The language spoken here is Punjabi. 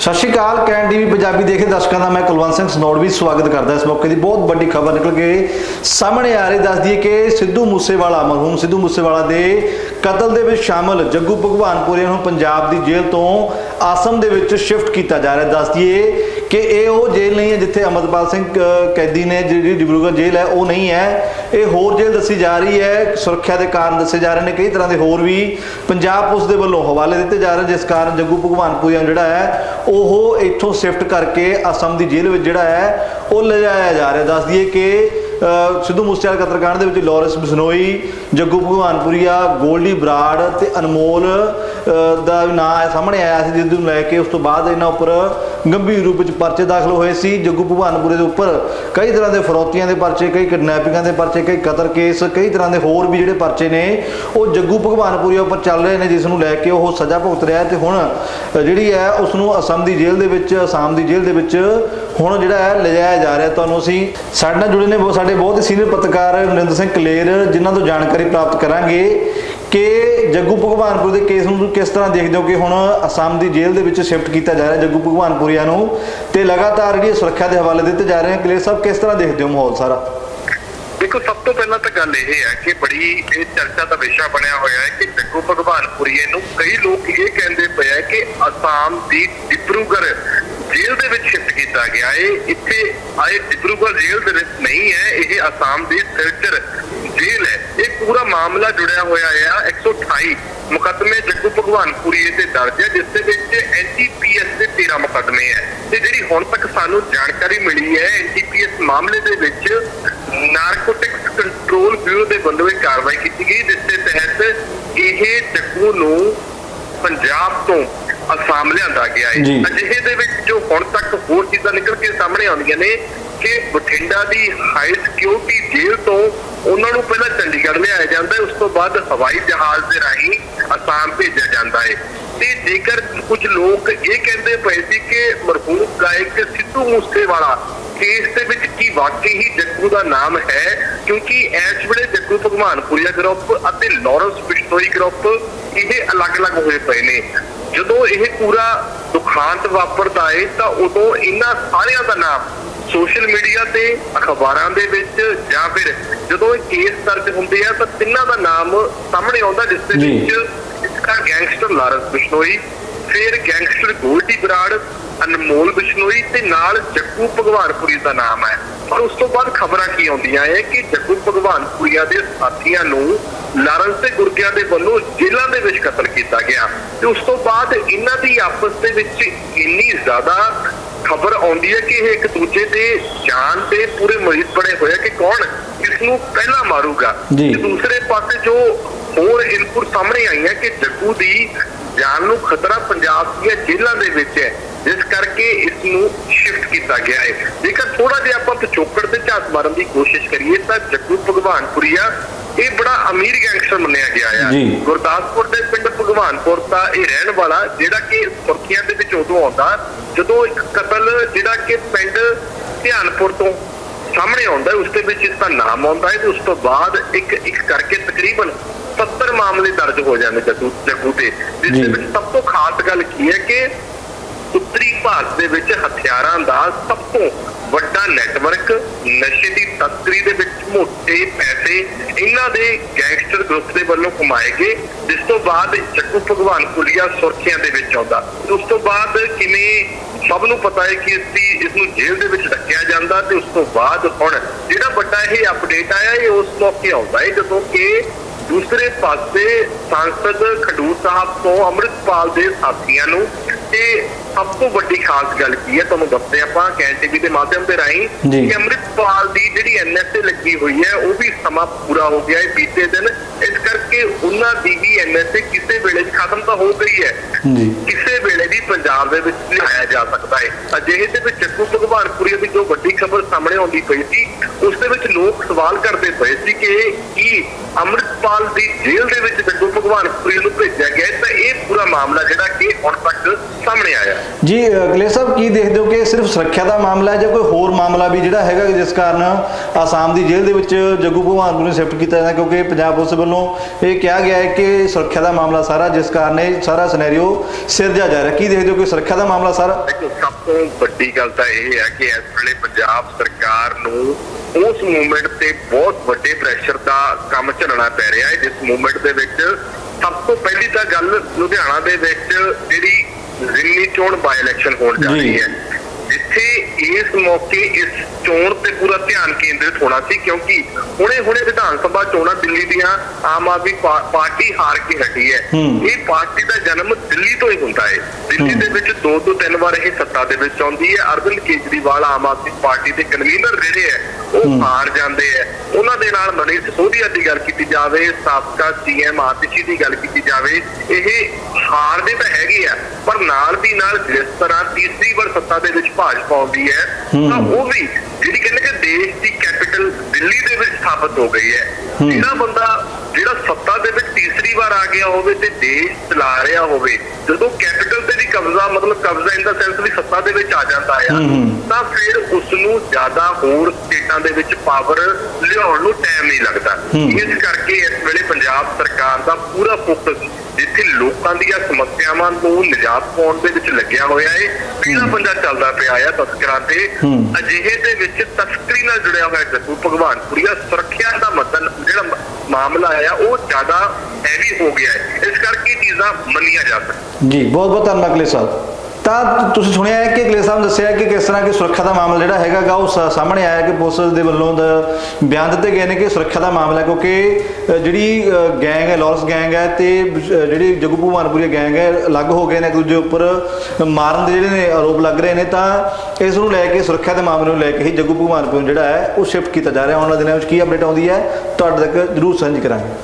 ਸਤਿ ਸ਼੍ਰੀ ਅਕਾਲ, ਕੈਨ ਟੀਵੀ ਪੰਜਾਬੀ ਦੇਖੇ ਦਰਸ਼ਕਾਂ ਦਾ ਮੈਂ ਕੁਲਵੰਤ ਸਿੰਘ ਸਨੋੜ ਵੀ ਸਵਾਗਤ ਕਰਦਾ ਇਸ ਮੌਕੇ ਦੀ ਬਹੁਤ ਵੱਡੀ ਖਬਰ ਨਿਕਲ ਕੇ ਸਾਹਮਣੇ ਆ ਰਹੀ, ਦੱਸ ਦਈਏ ਕਿ ਸਿੱਧੂ ਮੂਸੇਵਾਲਾ, ਮਰਹੂਮ ਸਿੱਧੂ ਮੂਸੇਵਾਲਾ ਦੇ ਕਤਲ ਦੇ ਵਿੱਚ ਸ਼ਾਮਲ ਜੱਗੂ ਭਗਵਾਨਪੁਰੀਆ ਨੂੰ ਪੰਜਾਬ ਦੀ ਜੇਲ੍ਹ ਤੋਂ ਆਸਮ ਦੇ ਵਿੱਚ ਸ਼ਿਫਟ ਕੀਤਾ ਜਾ ਰਿਹਾ। ਦੱਸ ਦਈਏ ਕਿ ਇਹ ਉਹ ਜੇਲ੍ਹ ਨਹੀਂ ਹੈ ਜਿੱਥੇ ਅਮਰਪਾਲ ਸਿੰਘ ਅ, ਕੈਦੀ ਨੇ ਜਿਹੜੀ ਡਿਬਰੂਗੜ੍ਹ ਜੇਲ੍ਹ ਹੈ ਉਹ ਨਹੀਂ ਹੈ। ਇਹ ਹੋਰ ਜੇਲ੍ਹ ਦੱਸੀ ਜਾ ਰਹੀ ਹੈ ਸੁਰੱਖਿਆ ਦੇ ਕਾਰਨ ਦੱਸੇ ਜਾ ਰਹੇ ਨੇ। ਕਈ ਤਰ੍ਹਾਂ ਦੇ ਹੋਰ ਵੀ ਪੰਜਾਬ ਪੁਲਿਸ ਦੇ ਵੱਲੋਂ ਹਵਾਲੇ ਦਿੱਤੇ ਜਾ ਰਹੇ ਜਿਸ ਕਾਰਨ ਜੱਗੂ ਭਗਵਾਨਪੁਰੀਆ ਨੂੰ ਜਿਹੜਾ ਹੈ ਉਹ ਇੱਥੋਂ ਸ਼ਿਫਟ ਕਰਕੇ ਅਸਮ ਦੀ ਜੇਲ੍ਹ ਵਿੱਚ ਜਿਹੜਾ ਹੈ ਉਹ ਲਿਜਾਇਆ ਜਾ ਰਿਹਾ। ਦੱਸ ਦਈਏ ਕਿ ਸਿੱਧੂ ਮੂਸੇਵਾਲੇ ਕਤਲकांड ਦੇ ਵਿੱਚ ਲਾਰੈਂਸ ਬਿਸ਼ਨੋਈ ਜੱਗੂ ਭਗਵਾਨਪੁਰੀਆ ਗੋਲਡੀ ਬਰਾੜ ਤੇ ਅਨਮੋਲ ਅ, ਦਾ ਨਾਂ ਸਾਹਮਣੇ ਆਇਆ ਸੀ ਜਿਸ ਨੂੰ ਲੈ ਕੇ ਉਸ ਤੋਂ ਬਾਅਦ ਇਹਨਾਂ ਉੱਪਰ ਗੰਭੀਰ ਰੂਪ ਵਿੱਚ ਪਰਚੇ ਦਾਖਲ ਹੋਏ ਸੀ। ਜੱਗੂ ਭਗਵਾਨਪੁਰੇ ਦੇ ਉੱਪਰ ਕਈ ਤਰ੍ਹਾਂ ਦੇ ਫਰੋਤੀਆਂ ਦੇ ਪਰਚੇ ਕਈ ਕਿਡਨੈਪਿੰਗਾਂ ਦੇ ਪਰਚੇ ਕਈ ਕਤਲ ਕੇਸ ਕਈ ਤਰ੍ਹਾਂ ਦੇ ਹੋਰ ਵੀ ਜਿਹੜੇ ਪਰਚੇ ਨੇ ਉਹ ਜੱਗੂ ਭਗਵਾਨਪੁਰੀਆ ਉੱਪਰ ਚੱਲ ਰਹੇ ਨੇ ਜਿਸ ਨੂੰ ਲੈ ਕੇ ਉਹ ਸਜ਼ਾ ਭੁਗਤ ਰਿਹਾ ਹੈ। ਤੇ ਹੁਣ ਜਿਹੜੀ ਹੈ ਉਸ ਨੂੰ ਅਸਮ ਦੀ ਜੇਲ੍ਹ ਦੇ ਵਿੱਚ ਅਸਾਮ ਦੀ ਜੇਲ੍ਹ ਦੇ ਵਿੱਚ ਹੁਣ ਜਿਹੜਾ ਹੈ ਲਿਜਾਇਆ ਜਾ ਰਿਹਾ ਤੁਹਾਨੂੰ ਅਸੀਂ ਸਾਡੇ ਨਾਲ ਜੁੜੇ ਨੇ ਬਹੁਤ ਸਾਡੇ ਬਹੁਤ ਹੀ ਸੀਨੀਅਰ ਪੱਤਰਕਾਰ ਨਰਿੰਦਰ ਸਿੰਘ ਕਲੇਰ, ਜਿਨ੍ਹਾਂ ਤੋਂ ਜਾਣਕਾਰੀ ਪ੍ਰਾਪਤ ਕਰਾਂਗੇ ਕਿ ਜੱਗੂ ਭਗਵਾਨਪੁਰ ਦੇ ਕੇਸ ਨੂੰ ਕਿਸ ਤਰ੍ਹਾਂ ਦੇਖਦੇ ਹੋ ਕਿ ਹੁਣ ਅਸਾਮ ਦੀ ਜੇਲ੍ਹ ਦੇ ਵਿੱਚ ਸ਼ਿਫਟ ਕੀਤਾ ਜਾ ਰਿਹਾ ਜੱਗੂ ਭਗਵਾਨਪੁਰੀਆ ਨੂੰ ਤੇ ਲਗਾਤਾਰ ਜਿਹੜੀ ਸੁਰੱਖਿਆ ਦੇ ਹਵਾਲੇ ਦਿੱਤੇ ਜਾ ਰਹੇ ਨੇ, ਕਲੇਰ ਸਾਹਿਬ ਕਿਸ ਤਰ੍ਹਾਂ ਦੇਖਦੇ ਹੋ ਮਾਹੌਲ ਸਾਰਾ? ਦੇਖੋ, ਸਭ ਤੋਂ ਪਹਿਲਾਂ ਤਾਂ ਗੱਲ ਇਹ ਹੈ ਕਿ ਬੜੀ ਇਹ ਚਰਚਾ ਦਾ ਵਿਸ਼ਾ ਬਣਿਆ ਹੋਇਆ ਹੈ ਕਿ ਜੱਗੂ ਭਗਵਾਨਪੁਰੀਏ ਨੂੰ ਕਈ ਲੋਕ ਇਹ ਕਹਿੰਦੇ ਪਏ ਆ ਕਿ ਅਸਾਮ ਦੀ ਡਿਬਰੂਗੜ੍ਹ ਜੇਲ੍ਹ ਦੇ ਵਿੱਚ ਸ਼ਿਫਟ ਕੀਤਾ ਗਿਆ ਹੈ ਇੱਥੇ ਆਏ ਡਿਬਰੂਗੜ੍ਹ ਜੇਲ੍ਹ ਦੇ ਵਿੱਚ ਨਹੀਂ ਹੈ, ਇਹ ਅਸਾਮ ਦੀ ਸਿਲਚਰ ਜੇਲ੍ਹ ਹੈ। ਇਹ ਪੂਰਾ ਮਾਮਲਾ ਜੁੜਿਆ ਹੋਇਆ ਹੈ 128 ਮੁਕੱਦਮੇ ਜੱਗੂ ਭਗਵਾਨਪੁਰੀਏ ਤੇ ਦਰਜ ਹੈ, ਜਿਸ ਦੇ ਵਿੱਚ ਐਨਟੀਪੀਐਸ ਦੇ 13 ਮੁਕੱਦਮੇ ਹੈ। ਤੇ ਜਿਹੜੀ ਹੁਣ ਤੱਕ ਸਾਨੂੰ ਜਾਣਕਾਰੀ ਮਿਲੀ ਹੈ ਐਨਟੀਪੀਐਸ ਮਾਮਲੇ ਦੇ ਵਿੱਚ ਨਾਰਕੋਟਿਕਸ ਕੰਟਰੋਲ ਬਿਊਰੋ ਦੇ ਵੱਲੋਂ ਇਹ ਕਾਰਵਾਈ ਕੀਤੀ ਗਈ, ਜਿਸ ਦੇ ਤਹਿਤ ਇਹ ਜੱਗੂ ਨੂੰ ਪੰਜਾਬ ਤੋਂ ਅਸਾਮ ਲਿਆਂਦਾ ਗਿਆ ਹੈ। ਅਜਿਹੇ ਦੇ ਵਿੱਚ ਜੋ ਹੁਣ ਤੱਕ ਹੋਰ ਚੀਜ਼ਾਂ ਨਿਕਲ ਕੇ ਸਾਹਮਣੇ ਆਉਂਦੀਆਂ ਨੇ ਕਿ ਬਠਿੰਡਾ ਦੀ ਹਾਈ ਸਿਕਿਉਰਿਟੀ ਜੇਲ੍ਹ ਤੋਂ ਉਹਨਾਂ ਨੂੰ ਪਹਿਲਾਂ ਚੰਡੀਗੜ੍ਹ ਲਿਆਇਆ ਜਾਂਦਾ ਹੈ ਉਸ ਤੋਂ ਬਾਅਦ ਹਵਾਈ ਜਹਾਜ਼ ਦੇ ਰਾਹੀਂ ਅਸਾਮ ਭੇਜਿਆ ਜਾਂਦਾ ਹੈ। ਤੇ ਜੇਕਰ ਕੁਝ ਲੋਕ ਇਹ ਕਹਿੰਦੇ ਪਏ ਸੀ ਕਿ ਮਰਹੂਮ ਗਾਇਕ ਸਿੱਧੂ ਮੂਸੇਵਾਲਾ ਕੇਸ ਦੇ ਵਿੱਚ ਕੀ ਵਾਕਈ ਹੀ ਜੱਗੂ ਦਾ ਨਾਮ ਹੈ ਕਿਉਂਕਿ ਇਸ ਵੇਲੇ ਜੱਗੂ ਭਗਵਾਨਪੁਰੀਆ ਗਰੁੱਪ ਅਤੇ ਲਾਰੈਂਸ ਬਿਸ਼ਨੋਈ ਗਰੁੱਪ ਇਹ ਅਲੱਗ-ਅਲੱਗ ਹੋਏ ਪਏ ਨੇ। ਜਦੋਂ ਇਹ ਪੂਰਾ ਦੁਖਾਂਤ ਵਾਪਰਦਾ ਹੈ ਤਾਂ ਉਦੋਂ ਇਹਨਾਂ ਸਾਰਿਆਂ ਦਾ ਨਾਮ ਸੋਸ਼ਲ ਮੀਡੀਆ ਤੇ ਅਖਬਾਰਾਂ ਦੇ ਵਿੱਚ ਜਾਂ ਫਿਰ ਜਦੋਂ ਇਹ ਕੇਸ ਦਰਜ ਹੁੰਦੇ ਆ ਤਾਂ ਤਿੰਨਾਂ ਦਾ ਨਾਮ ਸਾਹਮਣੇ ਆਉਂਦਾ ਜਿਸ ਦੇ। ਵਿੱਚ ਇਸਕਾ ਗੈਂਗਸਟਰ ਲਾਰੈਂਸ ਬਿਸ਼ਨੋਈ ਫਿਰ ਗੈਂਗਸਟਰ ਗੋਲਡੀ ਬਰਾੜ ਅਨਮੋਲ ਬਿਸ਼ਨੋਈ ਤੇ ਨਾਲ ਜੱਗੂ ਭਗਵਾਨਪੁਰੀ ਦਾ ਨਾਮ ਹੈ ਪਰ ਉਸ ਤੋਂ ਬਾਅਦ ਖਬਰਾਂ ਕੀ ਆਉਂਦੀਆਂ ਹੈ ਕਿ ਜੱਗੂ ਭਗਵਾਨਪੁਰੀਆ ਦੇ ਸਾਥੀਆਂ ਨੂੰ ਲਾਰੈਂਸ ਤੇ ਗੁਰਗਿਆਂ ਦੇ ਵੱਲੋਂ ਜੇਲ੍ਹਾਂ ਦੇ ਵਿੱਚ ਕਤਲ ਕੀਤਾ ਗਿਆ ਤੇ ਉਸ ਤੋਂ ਬਾਅਦ ਇਹਨਾਂ ਦੀ ਆਪਸ ਦੇ ਵਿੱਚ ਇੰਨੀ ਜ਼ਿਆਦਾ ਖਬਰ ਆਉਂਦੀ ਹੈ ਕਿ ਇਹ ਇੱਕ ਦੂਜੇ ਦੇ ਜਾਨ ਦੇ ਪੂਰੇ ਮਰੀਜ਼ ਬਣੇ ਹੋਏ ਕਿ ਕੌਣ ਕਿਸ ਨੂੰ ਪਹਿਲਾਂ ਮਾਰੂਗਾ। ਤੇ ਦੂਸਰੇ ਪਾਸੇ ਜੋ ਹੋਰ ਇਨਪੁਟ ਸਾਹਮਣੇ ਆਈਆਂ ਕਿ ਜੱਗੂ ਦੀ ਜਾਨ ਨੂੰ ਖਤਰਾ ਪੰਜਾਬ ਦੀਆਂ ਜੇਲ੍ਹਾਂ ਦੇ ਵਿੱਚ ਹੈ। ਜਿਸ ਕਰਕੇ ਇਸ ਨੂੰ ਸ਼ਿਫਟ ਕੀਤਾ ਗਿਆ ਹੈ। ਜੇਕਰ ਥੋੜਾ ਜਿਹਾ ਆਪਾਂ ਪਿਛੋਕੜ ਤੇ ਝਾਤ ਮਾਰਨ ਦੀ ਕੋਸ਼ਿਸ਼ ਕਰੀਏ ਤਾਂ ਜੱਗੂ ਭਗਵਾਨਪੁਰੀਆ ਇਹ ਬੜਾ ਅਮੀਰ ਗੈਂਗਸਟਰ ਮੰਨਿਆ ਗਿਆ ਹੈ ਜੀ। ਗੁਰਦਾਸਪੁਰ ਦੇ ਪਿੰਡ ਭਗਵਾਨਪੁਰ ਦਾ ਇਹ ਰਹਿਣ ਵਾਲਾ ਜਿਹੜਾ ਕਿ ਸੁਰਖੀਆਂ ਦੇ ਵਿੱਚ ਉਦੋਂ ਆਉਂਦਾ ਜਦੋਂ ਇੱਕ ਕਤਲ ਜਿਹੜਾ ਕਿ ਪਿੰਡ ਧਿਆਨਪੁਰ ਤੋਂ ਸਾਹਮਣੇ ਆਉਂਦਾ ਉਸ ਦੇ ਵਿੱਚ ਇਸ ਦਾ ਨਾਮ ਆਉਂਦਾ ਹੈ ਤੇ ਉਸ ਤੋਂ ਬਾਅਦ ਇੱਕ ਇੱਕ ਕਰਕੇ ਤਕਰੀਬਨ 70 ਮਾਮਲੇ ਦਰਜ ਹੋ ਜਾਂਦੇ ਜੱਗੂ ਜੱਗੂ ਤੇ ਜਿਸ। ਦੇ ਵਿੱਚ ਸਭ ਤੋਂ ਖਾਸ ਗੱਲ ਕੀ ਹੈ ਕਿ ਉੱਤਰੀ ਭਾਰਤ ਦੇ ਵਿੱਚ ਹਥਿਆਰਾਂ ਦਾ ਸਭ ਤੋਂ ਵੱਡਾ ਨੈਟਵਰਕ ਨਸ਼ੇ ਦੀ ਤਸਕਰੀ ਦੇ ਵਿੱਚ ਮੋਟੇ ਪੈਸੇ ਇਹਨਾਂ ਦੇ ਗੈਂਗਸਟਰ ਗਰੁੱਪ ਦੇ ਵੱਲੋਂ ਕਮਾਏ ਗਏ ਜਿਸ ਤੋਂ ਬਾਅਦ ਜੱਗੂ ਭਗਵਾਨ ਕੁਲੀਆ ਸੁਰਖੀਆਂ ਦੇ ਵਿੱਚ ਆਉਂਦਾ ਉਸ ਤੋਂ ਬਾਅਦ ਕਿਵੇਂ ਸਭ ਨੂੰ ਪਤਾ ਹੈ ਕਿ ਇਸ ਦੀ ਇਸ ਨੂੰ ਜੇਲ੍ਹ ਦੇ ਵਿੱਚ ਰੱਖਿਆ ਜਾਂਦਾ ਤੇ ਉਸ ਤੋਂ ਬਾਅਦ ਹੁਣ ਜਿਹੜਾ ਵੱਡਾ ਇਹ ਅਪਡੇਟ ਆਇਆ ਇਹ ਉਸ ਮੌਕੇ ਆਉਂਦਾ ਹੈ ਜਦੋਂ ਕਿ ਦੂਸਰੇ ਪਾਸੇ ਸੰਸਦ ਖਡੂਰ ਸਾਹਿਬ ਤੋਂ ਅੰਮ੍ਰਿਤਪਾਲ ਦੇ ਸਾਥੀਆਂ ਨੂੰ ਤੇ ਸਭ ਤੋਂ ਵੱਡੀ ਖਾਸ ਗੱਲ ਕੀ ਹੈ ਤੁਹਾਨੂੰ ਦੱਸਦੇ ਆਪਾਂ ਕੈਨ ਟੀਵੀ ਦੇ ਮਾਧਿਅਮ ਤੇ ਰਾਹੀਂ। ਕਿ ਅੰਮ੍ਰਿਤਪਾਲ ਦੀ ਜਿਹੜੀ ਐਨਐਸਏ ਲੱਗੀ ਹੋਈ ਹੈ ਉਹ ਵੀ ਸਮਾਂ ਪੂਰਾ ਹੋ ਗਿਆ ਹੈ ਬੀਤੇ ਦਿਨ। ਇਸ ਕਰਕੇ ਉਹਨਾਂ ਦੀ ਵੀ ਐਨਐਸਏ ਕਿਸੇ ਵੇਲੇ 'ਚ ਖਤਮ ਤਾਂ ਹੋ ਗਈ ਹੈ। ਜੀ। ਕਿਸੇ ਵੇਲੇ ਵੀ ਪੰਜਾਬ ਦੇ ਵਿੱਚ ਲਿਆਇਆ ਜਾ ਸਕਦਾ ਹੈ। ਅਜਿਹੇ ਦੇ ਵਿੱਚ ਜੱਗੂ ਭਗਵਾਨਪੁਰੀ ਦੀ ਜੋ ਵੱਡੀ ਖਬਰ ਸਾਹਮਣੇ ਆਉਂਦੀ ਪਈ ਸੀ ਉਸ ਦੇ ਵਿੱਚ ਲੋਕ ਸਵਾਲ ਕਰਦੇ ਪਏ ਸੀ ਕਿ ਕੀ ਅੰਮ੍ਰਿਤਪਾਲ ਦੀ ਜੇਲ੍ਹ ਦੇ ਵਿੱਚ ਜੱਗੂ ਭਗਵਾਨਪੁਰੀ ਨੂੰ ਭੇਜਿਆ ਗਿਆ ਤਾਂ ਇਹ ਪੂਰਾ ਮਾਮਲਾ ਜਿਹੜਾ ਕਿ ਹੁਣ ਤੱਕ ਸਾਹਮਣੇ ਆਇਆ। ਜੀ ਅਗਲੇ ਸਾਹਿਬ ਕੀ ਦੇਖਦੇ ਹੋ ਕਿ ਸਿਰਫ ਸੁਰੱਖਿਆ ਦਾ ਮਾਮਲਾ ਹੈ ਜਾਂ ਕੋਈ ਹੋਰ ਮਾਮਲਾ ਵੀ ਜਿਹੜਾ ਹੈਗਾ ਜਿਸ ਕਾਰਨ ਆਸਾਮ ਦੀ ਜੇਲ੍ਹ ਦੇ ਵਿੱਚ ਜੱਗੂ ਭਗਵਾਨਪੁਰ ਨੂੰ ਸ਼ਿਫਟ ਕੀਤਾ ਜਾਂਦਾ? ਕਿਉਂਕਿ ਪੰਜਾਬ ਪੁਲਿਸ ਵੱਲੋਂ ਇਹ ਕਿਹਾ ਗਿਆ ਹੈ ਕਿ ਸੁਰੱਖਿਆ ਦਾ ਮਾਮਲਾ ਸਾਰਾ ਜਿਸ ਕਾਰਨ ਇਹ ਸਾਰਾ ਸਿਨੈਰੀਓ ਸਿਰਜਿਆ ਜਾ ਰਿਹਾ। ਕੀ ਦੇਖਦੇ ਹੋ ਕਿ ਸੁਰੱਖਿਆ ਦਾ ਮਾਮਲਾ ਸਾਰਾ? ਸਭ ਤੋਂ ਵੱਡੀ ਗੱਲ ਤਾਂ ਇਹ ਹੈ ਕਿ ਇਸ ਵੇਲੇ ਪੰਜਾਬ ਸਰਕਾਰ ਨੂੰ ਉਸ ਮੂਵਮੈਂਟ ਤੇ ਬਹੁਤ ਵੱਡੇ ਪ੍ਰੈਸ਼ਰ ਦਾ ਕੰਮ ਝੱਲਣਾ ਪੈ ਰਿਹਾ ਹੈ, ਜਿਸ ਮੂਵਮੈਂਟ ਦੇ ਵਿੱਚ ਸਭ ਤੋਂ ਪਹਿਲੀ ਤਾਂ ਗੱਲ ਲੁਧਿਆਣਾ ਦੇ ਵਿੱਚ ਜਿਹੜੀ ਜ਼ਿਮਨੀ ਚੋਣ ਬਾਈ ਇਲੈਕਸ਼ਨ ਹੋਣ ਜਾ। ਰਹੀ ਹੈ। ਜਿੱਥੇ ਇਸ ਮੌਕੇ ਇਸ ਚੋਣ ਤੇ ਪੂਰਾ ਧਿਆਨ ਕੇਂਦਰਿਤ ਹੋਣਾ ਸੀ ਕਿਉਂਕਿ ਹੁਣੇ ਹੁਣੇ ਵਿਧਾਨ ਸਭਾ ਚੋਣਾਂ ਦਿੱਲੀ ਦੀਆਂ ਆਮ ਆਦਮੀ ਪਾਰਟੀ ਹਾਰ ਕੇ ਹਟੀ ਹੈ। ਇਹ ਪਾਰਟੀ ਦਾ ਜਨਮ ਦਿੱਲੀ ਤੋਂ ਹੀ ਹੁੰਦਾ ਹੈ। ਦਿੱਲੀ ਦੇ ਵਿੱਚ ਦੋ ਤੋਂ ਤਿੰਨ ਵਾਰ ਇਹ ਸੱਤਾ ਦੇ ਵਿੱਚ ਆਉਂਦੀ ਹੈ। ਅਰਵਿੰਦ ਕੇਜਰੀਵਾਲ ਆਮ ਆਦਮੀ ਪਾਰਟੀ ਦੇ ਕਨਵੀਨਰ ਜਿਹੜੇ ਹੈ। ਉਹ ਹਾਰ ਜਾਂਦੇ ਹੈ ਉਹਨਾਂ ਦੇ ਨਾਲ ਮਨੀਸ਼ ਸਿਸੋਦੀਆ ਦੀ ਗੱਲ ਕੀਤੀ ਜਾਵੇ ਸਾਬਕਾ ਸੀਐਮ ਆਤਿਸ਼ੀ ਦੀ ਗੱਲ ਕੀਤੀ ਜਾਵੇ ਇਹ ਹਾਰਦੇ ਤਾਂ ਹੈਗੇ ਆ ਪਰ ਨਾਲ ਦੀ ਨਾਲ ਜਿਸ ਤਰ੍ਹਾਂ ਤੀਸਰੀ ਵਾਰ ਸੱਤਾ ਦੇ ਵਿੱਚ ਭਾਜਪਾ ਆਉਂਦੀ ਹੈ ਤਾਂ ਉਹ ਵੀ ਜਿਹੜੀ ਕਹਿੰਦੇ ਕਿ ਦੇਸ਼ ਦੀ ਕੈਪੀਟਲ ਦਿੱਲੀ ਦੇ ਵਿੱਚ ਸਥਾਪਿਤ ਹੋ ਗਈ ਹੈ। ਜਿਹੜਾ ਬੰਦਾ ਜਿਹੜਾ ਸੱਤਾ ਦੇ ਵਿੱਚ ਤੀਸਰੀ ਵਾਰ ਆ ਗਿਆ ਹੋਵੇ ਤੇ ਦੇਸ਼ ਚਲਾ ਰਿਹਾ ਹੋਵੇ ਜਦੋਂ ਕੈਪੀਟਲ ਕਬਜ਼ਾ ਮਤਲਬ ਕਬਜ਼ਾ ਇਨ ਦਾ ਸੈਂਸ ਵੀ ਸੱਤਾ ਦੇ ਵਿੱਚ ਆ ਜਾਂਦਾ ਆ। ਤਾਂ ਫਿਰ ਉਸ ਨੂੰ ਜ਼ਿਆਦਾ ਹੋਰ ਸਟੇਟਾਂ ਦੇ ਵਿੱਚ ਪਾਵਰ ਲਿਆਉਣ ਨੂੰ ਟਾਈਮ ਨਹੀਂ ਲੱਗਦਾ। ਇਸ ਕਰਕੇ ਇਸ ਵੇਲੇ ਪੰਜਾਬ ਸਰਕਾਰ ਦਾ ਪੂਰਾ ਫੋਕਸ ਜਿੱਥੇ ਲੋਕਾਂ ਦੀਆਂ ਸਮੱਸਿਆਵਾਂ ਨੂੰ ਨਿਜਾਤ ਪਾਉਣ ਦੇ ਵਿੱਚ ਲੱਗਿਆ ਹੋਇਆ ਹੈ। ਪੀਲਾ ਪੰਜਾ ਚੱਲਦਾ ਪਿਆ ਆ ਤਸਕਰਾਂ ਤੇ। ਅਜਿਹੇ ਦੇ ਵਿੱਚ ਤਸਕਰੀ ਨਾਲ ਜੁੜਿਆ ਹੋਇਆ ਜੱਗੂ ਭਗਵਾਨਪੁਰੀਆ ਸੁਰੱਖਿਆ ਦਾ ਮਤਲਬ ਜਿਹੜਾ ਮਾਮਲਾ ਆ ਉਹ ਜ਼ਿਆਦਾ ਹੈਵੀ ਹੋ ਗਿਆ ਹੈ ਇਸ ਕਰਕੇ ਚੀਜ਼ਾਂ ਮੰਨੀਆਂ ਜਾ ਸਕਦੀਆਂ। ਜੀ ਬਹੁਤ ਬਹੁਤ ਧੰਨਵਾਦ ਅਗਲੇ ਸਾਹਿਬ ਤਾਂ ਤੁਸੀਂ ਸੁਣਿਆ ਹੈ ਕਿ ਅਗਲੇ ਸਾਹਿਬ ਨੇ ਦੱਸਿਆ ਕਿ ਕਿਸ ਤਰ੍ਹਾਂ ਕਿ ਸੁਰੱਖਿਆ ਦਾ ਮਾਮਲਾ ਜਿਹੜਾ ਹੈਗਾ ਗਾ ਉਹ ਸਾ- ਸਾਹਮਣੇ ਆਇਆ ਕਿ ਪੁਲਿਸ ਦੇ ਵੱਲੋਂ ਦਾ ਬਿਆਨ ਦਿੱਤੇ ਗਏ ਨੇ ਕਿ ਸੁਰੱਖਿਆ ਦਾ ਮਾਮਲਾ ਕਿਉਂਕਿ ਜਿਹੜੀ ਗੈਂਗ ਹੈ ਲਾਰੈਂਸ ਗੈਂਗ ਹੈ ਤੇ ਅ, ਜਿਹੜੀ ਜੱਗੂ ਭਗਵਾਨਪੁਰੀ ਗੈਂਗ ਹੈ ਅਲੱਗ ਹੋ ਗਏ ਨੇ ਇੱਕ ਦੂਜੇ ਉੱਪਰ ਮਾਰਨ ਦੇ ਜਿਹੜੇ ਨੇ ਆਰੋਪ ਲੱਗ ਰਹੇ ਨੇ ਤਾਂ ਇਸ ਨੂੰ ਲੈ ਕੇ ਸੁਰੱਖਿਆ ਦੇ ਮਾਮਲੇ ਨੂੰ ਲੈ ਕੇ ਹੀ ਜੱਗੂ ਭਗਵਾਨਪੁਰ ਨੂੰ ਜਿਹੜਾ ਹੈ ਉਹ ਸ਼ਿਫਟ ਕੀਤਾ ਜਾ ਰਿਹਾ। ਆਉਣ ਵਾਲੇ ਦਿਨਾਂ ਵਿੱਚ ਕੀ ਅਪਡੇਟ ਆਉਂਦੀ ਹੈ ਤੁਹਾਡੇ ਤੱਕ ਜ਼ਰੂਰ ਸਾਂਝੀ ਕਰਾਂਗੇ।